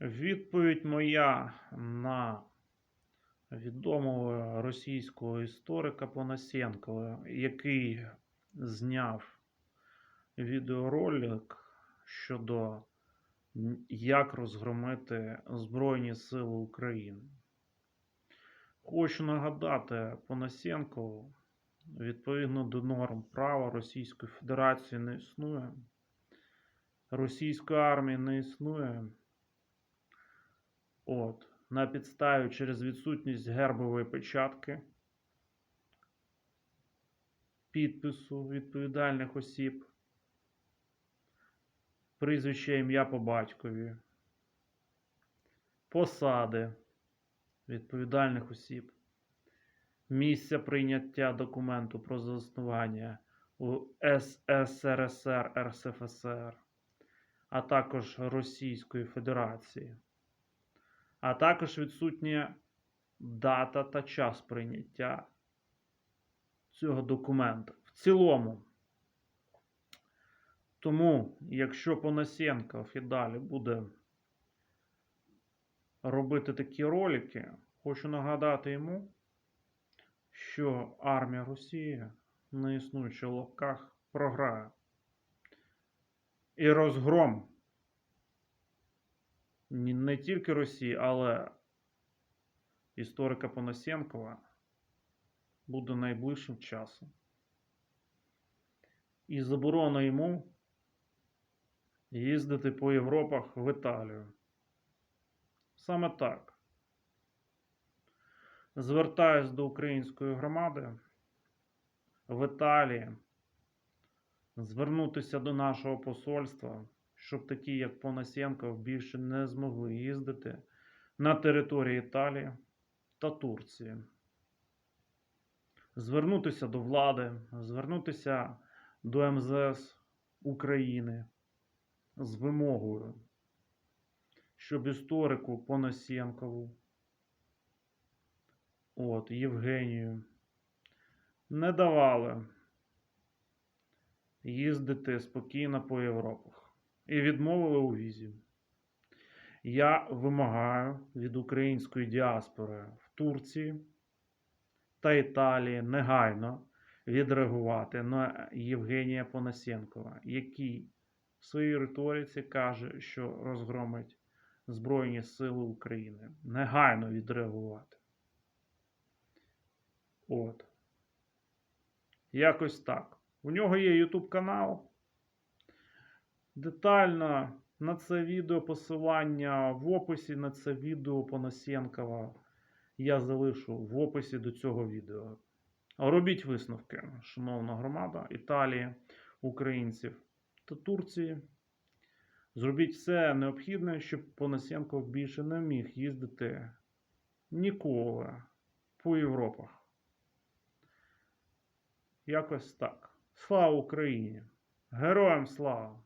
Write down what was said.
Відповідь моя на відомого російського історика Понасенкова, який зняв відеоролик щодо як розгромити Збройні Сили України. Хочу нагадати Понасенкову, відповідно до норм права Російської Федерації не існує. Російської армії не існує. От, на підставі через відсутність гербової печатки, підпису відповідальних осіб, прізвище ім'я по батькові, посади відповідальних осіб, місця прийняття документу про заснування у СССР РСФСР, а також Російської Федерації а також відсутня дата та час прийняття цього документа. В цілому. Тому, якщо Понасенков і далі буде робити такі ролики, хочу нагадати йому, що армія Росії на існуючих лапках програє. І розгром не тільки Росії, але історика Понасенкова буде найближчим часом. І заборона йому їздити по Європах в Італію. Саме так. Звертаюсь до української громади в Італії звернутися до нашого посольства щоб такі, як Понасенков, більше не змогли їздити на території Італії та Турції. Звернутися до влади, звернутися до МЗС України з вимогою, щоб історику Понасенкову, от, Євгенію, не давали їздити спокійно по Європах і відмовили у візі. Я вимагаю від української діаспори в Турції та Італії негайно відреагувати на Євгенія Понасенкова, який в своїй риториці каже, що розгромить Збройні Сили України. Негайно відреагувати. От. Якось так. У нього є YouTube канал. Детально на це відео посилання в описі на це відео Понасенкова я залишу в описі до цього відео. Робіть висновки, шановна громада Італії, українців та Турції. Зробіть все необхідне, щоб Понасенков більше не міг їздити ніколи по Європах. Якось так. Слава Україні! Героям слава!